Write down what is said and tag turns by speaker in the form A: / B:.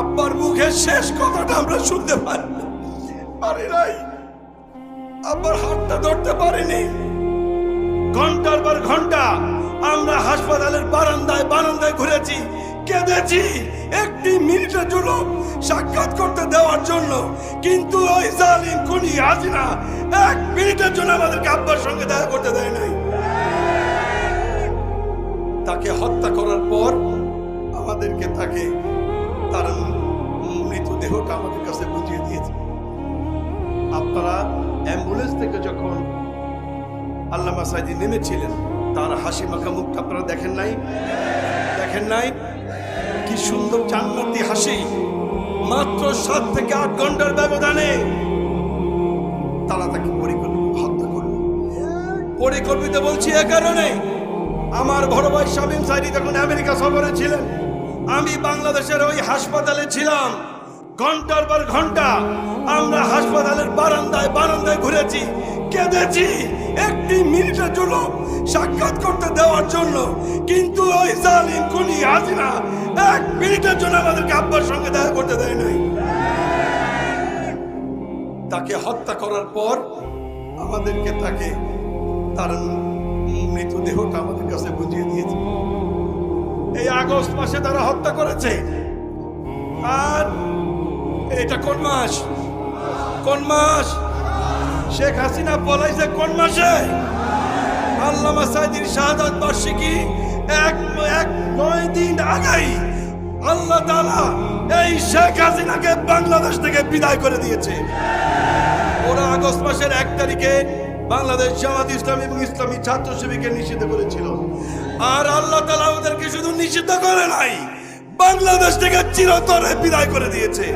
A: আব্বার মুখের শেষ কথাটা আমরা শুনতে পারি পারি নাই। আব্বার হাতটা ধরতে পারিনি। ঘণ্টার পর ঘণ্টা আমরা হাসপাতালের বারান্দায় বারান্দায় ঘুরেছি, কেঁদেছি। একটি মিনিটের জন্য সাক্ষাৎ করতে দেওয়ার জন্য। কিন্তু ওই জালিম খুনি হাজিনা এক মিনিটের জন্য আমাদেরকে আব্বার সঙ্গে দেখা করতে দেয় নাই। তাকে হত্যা আমাদের কাছে বুঝিয়ে দিয়েছে। আপনারা অ্যাম্বুলেন্স থেকে যখন আল্লামা সাইদি নেমেছিলেন, তার হাসি মাখা মুখটা আপনারা দেখেন নাই? দেখেন নাই? কি সুন্দর জান্নাতি হাসি। মাত্র সাত থেকে আট ঘণ্টার ব্যবধানে তারা তাকে পরিকল্পিত হত্যা করল। পরিকল্পিত বলছি এ কারণে আমার বড় ভাই শামীম সাইদি তখন আমেরিকা সফরে ছিলেন, আমি বাংলাদেশের ওই হাসপাতালে ছিলাম। ঘণ্টার পর ঘণ্টা আমরা হাসপাতালের বারান্দায় বারান্দায় ঘুরেছি, কেঁদেছি। একটি মিনিটের জন্য সাক্ষাৎ করতে দেওয়ার জন্য। কিন্তু ওই জালিম খুনি হাজিনা এক মিনিটের জন্য আমাদেরকে আব্বার সঙ্গে দেখা করতে দেয় নাই। তাকে হত্যা করার পর আমাদেরকে তাকে তার মৃতদেহটা আমাদের কাছে বুঝিয়ে দিয়েছে। এই আগস্ট মাসে তারা হত্যা করেছে। আর এটা কোন মাস? কোন মাস? শেখ হাসিনা পলাইছে কোন মাসে? আল্লামা সাইদির শাহাদাত বার্ষিকী এক এক, নয় দিন আগেই আল্লাহ তাআলা এই শেখ হাসিনাকে বাংলাদেশ থেকে বিদায় করে দিয়েছে। ওরা আগস্ট মাসের এক তারিখে বাংলাদেশ জামাত ইসলামী এবং ইসলামী ছাত্র শিবিরকে নিষিদ্ধ করেছিল। আর আল্লাহ তালা ওদেরকে শুধু নিষিদ্ধ করে নাই বাংলাদেশ থেকে চিরতরে বিদায় করে দিয়েছে।